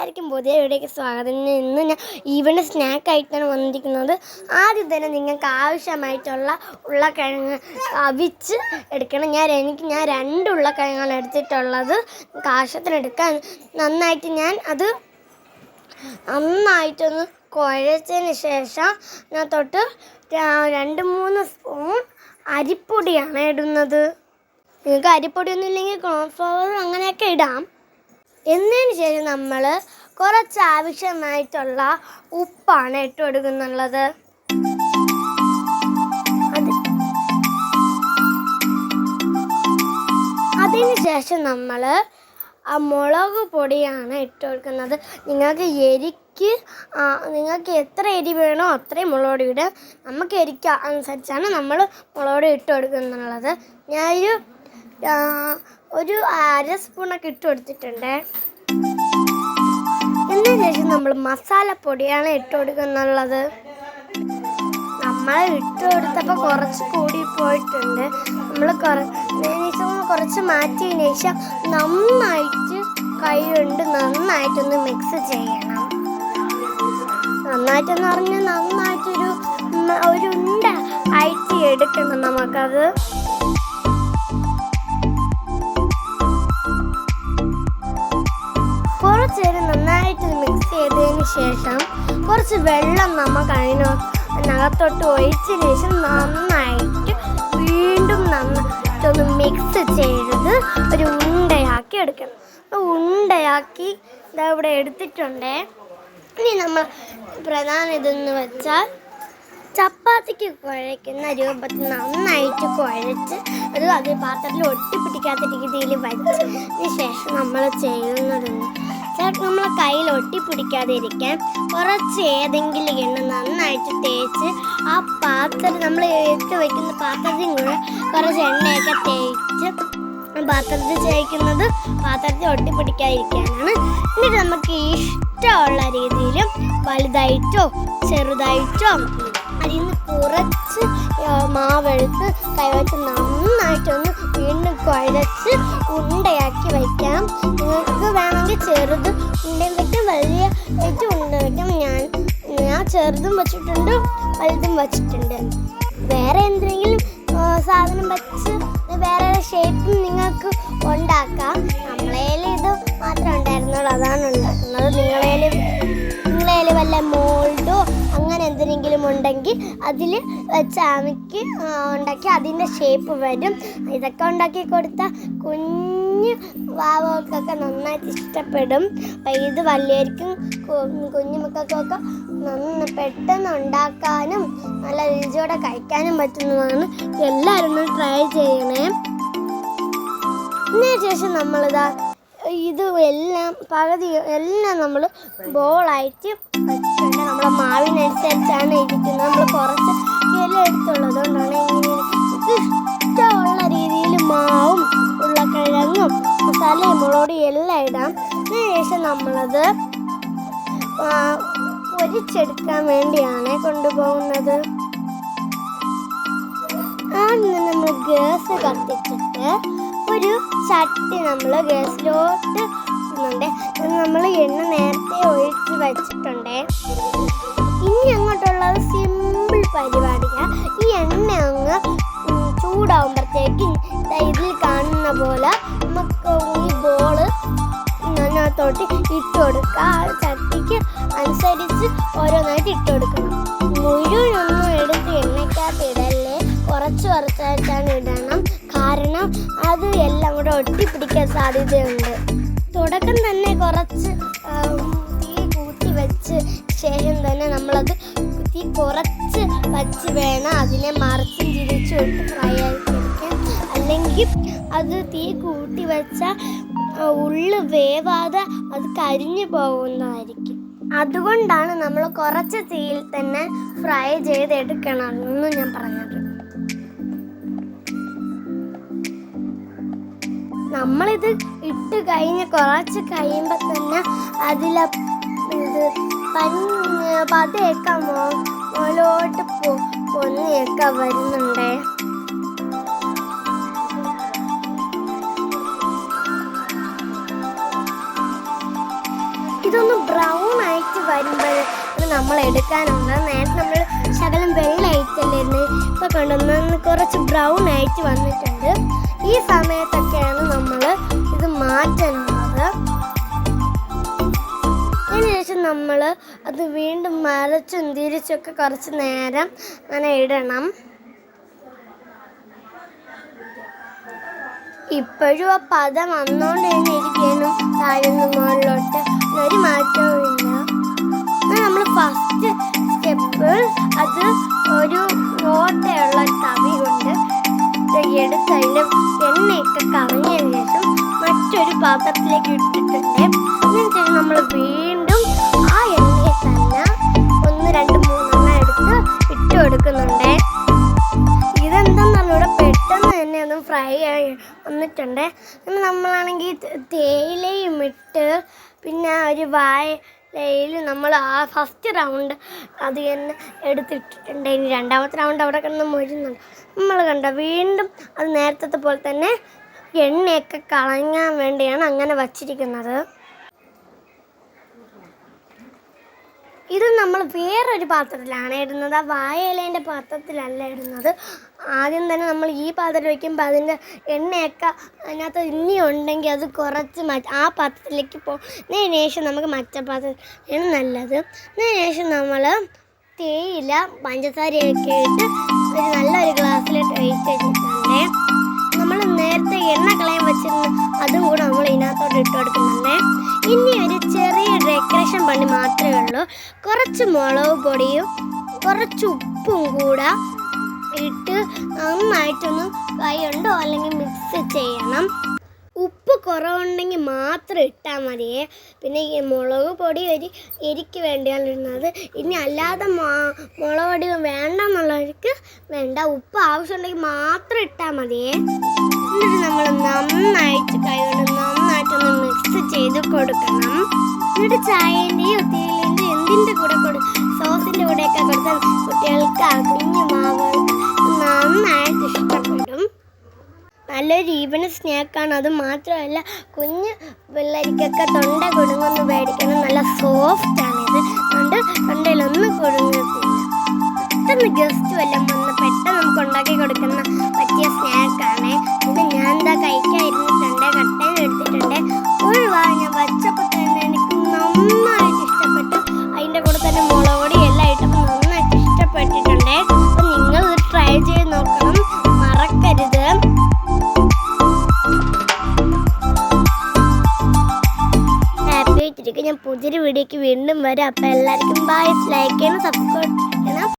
എല്ലാവർക്കും പുതിയ വീഡിയോയ്ക്ക് സ്വാഗതം. ഇന്ന് ഞാൻ ഈവനിങ് സ്നാക്കായിട്ടാണ് വന്നിരിക്കുന്നത്. ആദ്യം തന്നെ നിങ്ങൾക്ക് ആവശ്യമായിട്ടുള്ള ഉള്ളക്കിഴങ്ങ് അവിച്ച് എടുക്കണം. ഞാൻ എനിക്ക് ഞാൻ രണ്ട് ഉള്ളക്കിഴങ്ങാണ് എടുത്തിട്ടുള്ളത്. കാശത്തിനെടുക്കാൻ നന്നായിട്ട് ഞാൻ അത് നന്നായിട്ടൊന്ന് കുഴച്ചതിന് ശേഷം ഞാൻ തൊട്ട് രണ്ട് മൂന്ന് സ്പൂൺ അരിപ്പൊടിയാണ് ഇടുന്നത്. നിങ്ങൾക്ക് അരിപ്പൊടിയൊന്നും ഇല്ലെങ്കിൽ കോൺഫ്ലവർ അങ്ങനെയൊക്കെ ഇടാം. എന്നതിന് ശേഷം നമ്മൾ കുറച്ച് ആവശ്യമായിട്ടുള്ള ഉപ്പാണ് ഇട്ട് കൊടുക്കുന്നുള്ളത്. അതിനുശേഷം അതിന് നമ്മൾ ആ മുളക് പൊടിയാണ് ഇട്ട് കൊടുക്കുന്നത്. നിങ്ങൾക്ക് എരിക്ക് നിങ്ങൾക്ക് എത്ര എരി വേണോ അത്രയും മുളക് പൊടി ഇടുക. നമുക്ക് എരിക്ക് അനുസരിച്ചാണ് നമ്മൾ മുളക് പൊടി ഇട്ട് കൊടുക്കുന്നുള്ളത്. ഞാനൊരു ഒരു അര സ്പൂണൊക്കെ ഇട്ട് കൊടുത്തിട്ടുണ്ട്. എന്നതിന് ശേഷം നമ്മൾ മസാലപ്പൊടിയാണ് ഇട്ട് കൊടുക്കുന്നുള്ളത്? നമ്മൾ ഇട്ട് കൊടുത്തപ്പോൾ കുറച്ച് കൂടി പോയിട്ടുണ്ട്. നമ്മൾ കുറച്ച് മാറ്റിയതിന് ശേഷം നന്നായിട്ട് കൈ കൊണ്ട് നന്നായിട്ടൊന്ന് മിക്സ് ചെയ്യണം. നന്നായിട്ടെന്ന് പറഞ്ഞാൽ നന്നായിട്ടൊരു ഒരു ഉണ്ട ആയിട്ട് എടുക്കണം നമുക്കത്. നന്നായിട്ട് മിക്സ് ചെയ്തതിന് ശേഷം കുറച്ച് വെള്ളം നമുക്ക് അതിനകത്തോട്ട് ഒഴിച്ചതിന് ശേഷം നന്നായിട്ട് വീണ്ടും നന്നായിട്ടൊന്ന് മിക്സ് ചെയ്തത് ഒരു ഉണ്ടയാക്കി എടുക്കണം. ഉണ്ടയാക്കി ഇതാ ഇവിടെ എടുത്തിട്ടുണ്ടേ. ഇനി നമ്മൾ പ്രധാന ഇതെന്ന് വെച്ചാൽ ചപ്പാത്തിക്ക് കുഴയ്ക്കുന്ന രൂപത്തിൽ നന്നായിട്ട് കുഴച്ച് അത് അത് പാത്രത്തിൽ ഒട്ടിപ്പിടിക്കാത്ത രീതിയിൽ വച്ചതിന് ശേഷം നമ്മൾ ചെയ്യുന്നതെന്ന് ചിലപ്പോൾ നമ്മളെ കയ്യിൽ ഒട്ടിപ്പിടിക്കാതെ ഇരിക്കാൻ കുറച്ച് ഏതെങ്കിലും എണ്ണ നന്നായിട്ട് തേച്ച് ആ പാത്രം നമ്മൾ എടുത്ത് വയ്ക്കുന്ന പാത്രത്തിൽ കൂടെ കുറച്ച് എണ്ണയൊക്കെ തേച്ച് പാത്രത്തിൽ ചേക്കുന്നത് പാത്രത്തിൽ ഒട്ടിപ്പിടിക്കാതിരിക്കാനാണ്. എന്നിട്ട് നമുക്ക് ഇഷ്ടമുള്ള രീതിയിൽ വലുതായിട്ടോ ചെറുതായിട്ടോ അതിൽ നിന്ന് കുറച്ച് മാവെടുത്ത് കൈവച്ച് നന്നായിട്ടൊന്ന് വീണ്ടും കുഴച്ച് ഉണ്ടയാക്കി വയ്ക്കാം ചെറുത് ഉണ്ടയും വയ്ക്കാം വലിയ ഏറ്റവും ഉണ്ട ഞാൻ ഞാൻ ചെറുതും വെച്ചിട്ടുണ്ട് വലുതും വെച്ചിട്ടുണ്ട്. വേറെ എന്തെങ്കിലും സാധനം വെച്ച് വേറെ ഷേപ്പും നിങ്ങൾക്ക് ഉണ്ടാക്കാം. നമ്മളേൽ ഇത് മാത്രം ഉണ്ടായിരുന്നുള്ളൂ അതാണ് ഉണ്ടാക്കുന്നത്. നിങ്ങളേൽ നിങ്ങളേൽ വല്ല മോൾഡോ അങ്ങനെ എന്തെങ്കിലും ഉണ്ടെങ്കിൽ അതിൽ വെച്ച് ഉണ്ടാക്കി അതിന്റെ ഷേപ്പ് വരും. ഇതൊക്കെ ഉണ്ടാക്കി കൊടുത്ത കുഞ്ഞു വാവകൾക്കൊക്കെ നന്നായിട്ട് ഇഷ്ടപ്പെടും. ഇത് വലിയവർക്കും കുഞ്ഞു മക്കൾക്കൊക്കെ നന്ന പെട്ടെന്ന് ഉണ്ടാക്കാനും നല്ല രുചിയോടെ കഴിക്കാനും പറ്റുന്നതാണ്. എല്ലാവരും ഒന്ന് ട്രൈ ചെയ്യണേ. ഇതിന് ശേഷം നമ്മളിതാ ഇത് എല്ലാം പകുതി എല്ലാം നമ്മൾ ബോളായിട്ട് വെച്ചിട്ടുണ്ട്. നമ്മുടെ മാവിനനുസരിച്ചാണ് ഇരിക്കുന്നത്. നമ്മൾ കുറച്ച് ഇല എടുത്തുള്ളത് കൊണ്ടാണ് ഇങ്ങനെ ഇഷ്ടമുള്ള രീതിയിൽ മാവും. ഉരുളക്കിഴങ്ങും മസാലയും മുളകും എല്ലാം ഇടാം. അതിന് ശേഷം നമ്മളത് പൊരിച്ചെടുക്കാൻ വേണ്ടിയാണ് കൊണ്ടുപോകുന്നത്. ആദ്യം നമ്മൾ ഗ്യാസ് കത്തിച്ചിട്ട് ഒരു ചട്ടി നമ്മൾ ഗ്യാസിലോട്ട് ഇടുന്നുണ്ട്. നമ്മൾ എണ്ണ നേരത്തെ ഒഴിച്ച് വെച്ചിട്ടുണ്ട്. ഇനി അങ്ങോട്ടുള്ളത് സിമ്പിൾ പരിപാടിയാണ് ഈ എണ്ണ അങ്ങ് ഉം, അതിനകത്തോട്ട് ഇട്ട് കൊടുക്കുക ആ ചട്ടിക്ക് അനുസരിച്ച് ഓരോന്നായിട്ട് ഇട്ട് കൊടുക്കണം മുഴുവനൊന്നും എടുത്ത് എണ്ണയ്ക്കകത്ത് ഇടല്ലേ? കുറച്ച് കുറച്ചായിട്ടാണ് ഇടണം. കാരണം അത് എല്ലാം കൂടെ ഒട്ടിപ്പിടിക്കാൻ സാധ്യതയുണ്ട്. തുടക്കം തന്നെ കുറച്ച് തീ കൂട്ടി വെച്ച് ശേഷം തന്നെ നമ്മളത് തീ കുറച്ച് വച്ച് വേണം അതിനെ മറിച്ചും തിരിച്ചും ഇട്ട് ഫ്രൈ ആക്കിയെടുക്കാൻ അല്ലെങ്കിൽ അത് തീ കൂട്ടി വെച്ചാൽ ഉള്ളു വേവാതെ അത് കരിഞ്ഞു പോകുന്നതായിരിക്കും. അതുകൊണ്ടാണ് നമ്മൾ കുറച്ച് തീയിൽ തന്നെ ഫ്രൈ ചെയ്തെടുക്കണം എന്ന് ഞാൻ പറഞ്ഞത്. നമ്മളിത് ഇട്ട് കഴിഞ്ഞ് കുറച്ച് കഴിയുമ്പോൾ തന്നെ അതിലെ ഇത് പതയൊക്കെ മോലോട്ട് പൊന്നിയൊക്കെ വരുന്നുണ്ടേ. വരുമ്പോൾ നമ്മൾ എടുക്കാനുണ്ട് നേരത്തെ നമ്മൾ ശകലം വെള്ളമായിട്ടല്ലായിരുന്നു ഇപ്പൊ കൊണ്ടുവന്ന് കുറച്ച് ബ്രൗൺ ആയിട്ട് വന്നിട്ടുണ്ട്. ഈ സമയത്തൊക്കെയാണ് നമ്മൾ ഇത് മാറ്റുന്നത്. അതിനുശേഷം നമ്മൾ അത് വീണ്ടും മറച്ചും തിരിച്ചൊക്കെ കുറച്ച് നേരം അങ്ങനെ ഇടണം. ഇപ്പോഴും ആ പദം വന്നോണ്ട് തന്നെ ഇരിക്കുന്നു താഴ്ന്നു മുകളിലോട്ട്. ഒരു മാറ്റവും ഇല്ല അത് ഒരു ഓട്ടയുള്ള തവി കൊണ്ട് എടുത്ത് അതിന്റെ എണ്ണയൊക്കെ കളഞ്ഞതിന് ശേഷം മറ്റൊരു പാത്രത്തിലേക്ക് ഇട്ടിട്ടുണ്ട്. എന്നിട്ട് നമ്മൾ വീണ്ടും ആ എണ്ണയെ തന്നെ ഒന്ന് രണ്ട് മൂന്നെണ്ണം എടുത്ത് ഇട്ട് കൊടുക്കുന്നുണ്ട്. ഇതെന്താന്ന് ഇവിടെ പെട്ടെന്ന് തന്നെ ഒന്ന് ഫ്രൈ ആയി വന്നിട്ടുണ്ട്. പിന്നെ നമ്മളാണെങ്കിൽ തേയിലയും ഇട്ട് പിന്നെ ഒരു വാഴയിൽ നമ്മൾ ആ ഫസ്റ്റ് റൗണ്ട് അത് തന്നെ എടുത്തിട്ടിട്ടുണ്ട്. ഇനി രണ്ടാമത്തെ റൗണ്ട് അവിടെ കിടന്ന് മുഴുന്നുണ്ട് നമ്മൾ കണ്ട വീണ്ടും അത് നേരത്തെ പോലെ തന്നെ എണ്ണയൊക്കെ കളയാൻ വേണ്ടിയാണ് അങ്ങനെ വച്ചിരിക്കുന്നത്. ഇത് നമ്മൾ വേറൊരു പാത്രത്തിലാണ് ഇടുന്നത്. ആ വാഴയിലേന്റെ പാത്രത്തിലല്ല ഇടുന്നത്. ആദ്യം തന്നെ നമ്മൾ ഈ പാത്രം വയ്ക്കുമ്പോൾ അതിന്റെ എണ്ണയൊക്കെ അതിനകത്ത് ഇനി ഉണ്ടെങ്കിൽ അത് കുറച്ച് ആ പാത്രത്തിലേക്ക് പോകുന്നതിന് ശേഷം നമുക്ക് മറ്റേ നല്ലത്. അതിന് ശേഷം നമ്മൾ തേയില പഞ്ചസാരയൊക്കെ ഇട്ട് ഒരു നല്ലൊരു ഗ്ലാസ്സിലിട്ട് ഒഴിച്ച് നമ്മൾ നേരത്തെ എണ്ണ കളയാൻ വെച്ചിരുന്ന അതും കൂടെ നമ്മൾ ഇതിനകത്തോട്ട് ഇട്ട് കൊടുക്കുന്നുണ്ട്. ഇനി ഒരു ചെറിയ ഡെക്കറേഷൻ പണി മാത്രമേ ഉള്ളൂ. കുറച്ച് മുളക് പൊടിയും കുറച്ച് ഉപ്പും കൂടെ ഇട്ട് നന്നായിട്ടൊന്ന് കൈ ഉണ്ടോ അല്ലെങ്കിൽ മിക്സ് ചെയ്യണം. ഉപ്പ് കുറവുണ്ടെങ്കിൽ മാത്രം ഇട്ടാൽ മതിയേ. പിന്നെ ഈ മുളക് പൊടി ഒരു എരിക്ക് വേണ്ടിയാണ് ഇടുന്നത് ഇനി അല്ലാതെ മുളക് പൊടി വേണ്ടെന്നുള്ളവർക്ക് വേണ്ട ഉപ്പ് ആവശ്യമുണ്ടെങ്കിൽ മാത്രം ഇട്ടാൽ മതിയേ. എന്നിട്ട് നമ്മൾ നന്നായിട്ട് കൈകൊണ്ട് നന്നായിട്ടൊന്ന് മിക്സ് ചെയ്ത് കൊടുക്കണം. എന്നിട്ട് ചായന്റെയോ തേയിലിന്റെയോ എന്തിന്റെ കൂടെ കൊടു സോസിന്റെ കൂടെയൊക്കെ കൊടുത്താൽ കുട്ടികൾക്ക് ആ കുഞ്ഞു നല്ലൊരു ഈവൻ സ്നാക്കാണ് അത് മാത്രമല്ല കുഞ്ഞ് പിള്ളേർക്കൊക്കെ തൊണ്ട കുടുങ്ങൊന്ന് പേടിക്കണം. നല്ല സോഫ്റ്റ് ആണ് ഇത്. അതുകൊണ്ട് തൊണ്ടയിലൊന്നും കുടുങ്ങത്തില്ല. പെട്ടെന്ന് ഗസ്റ്റ് വല്ലതും വന്ന് പെട്ടെന്ന് നമുക്ക് ഉണ്ടാക്കി കൊടുക്കുന്ന പറ്റിയ സ്നാക്കാണ് ഇത് ഞാൻ എന്താ കഴിക്കാതിരുന്നിട്ടുണ്ട് വീണ്ടും വരാം. അപ്പൊ എല്ലാവർക്കും ബൈ ലൈക്ക് ചെയ്യണം സബ്സ്ക്രൈബ്